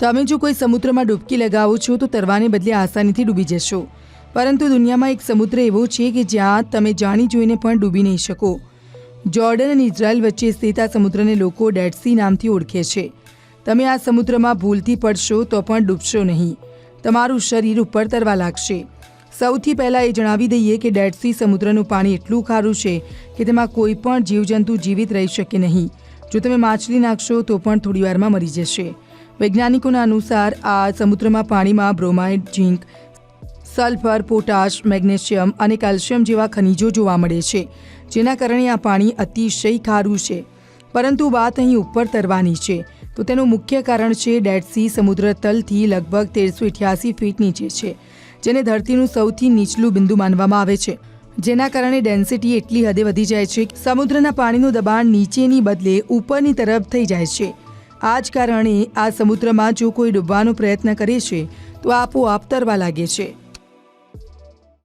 તમે જો કોઈ સમુદ્રમાં ડૂબકી લગાવો છો, તો તરવાને બદલે આસાનીથી ડૂબી જશો. પરંતુ દુનિયામાં એક સમુદ્ર એવો છે કે જ્યાં તમે જાણી જોઈને પણ ડૂબી નહીં શકો. જોર્ડન અને ઇઝરાયલ વચ્ચે સ્થિત આ સમુદ્રને લોકો ડેડસી નામથી ઓળખે છે. તમે આ સમુદ્રમાં ભૂલથી પડશો તો પણ ડૂબશો નહીં. તમારું શરીર ઉપર તરવા લાગશે. સૌથી પહેલાં એ જણાવી દઈએ કે ડેડસી સમુદ્રનું પાણી એટલું ખારું છે કે તેમાં કોઈ પણ જીવજંતુ જીવિત રહી શકે નહીં. જો તમે માછલી નાખશો તો પણ થોડી વારમાં મરી જશે. વૈજ્ઞાનિકોના અનુસાર આ સમુદ્રમાં પાણીમાં bromide, zinc, sulphur, potash, magnesium અને કેલ્શિયમ જેવા ખનિજો જોવા મળે છે, જેના કારણે આ પાણી અતિશય ખારું છે. પરંતુ વાત અહીં ઉપર તરવાની છે. તો તેનું મુખ્ય કારણ છે ડેડ સી સમુદ્ર તલથી લગભગ તેરસો અઠ્યાસી ફીટ નીચે છે, જેને ધરતીનું સૌથી નીચલું બિંદુ માનવામાં આવે છે. જેના કારણે ડેન્સિટી એટલી હદે વધી જાય છે સમુદ્રના પાણીનું દબાણ નીચેની બદલે ઉપરની તરફ થઈ જાય છે. આ જ કારણે આ સમુદ્રમાં જો કોઈ ડૂબવાનો પ્રયત્ન કરે છે, તો આપોઆપ તરવા લાગે છે.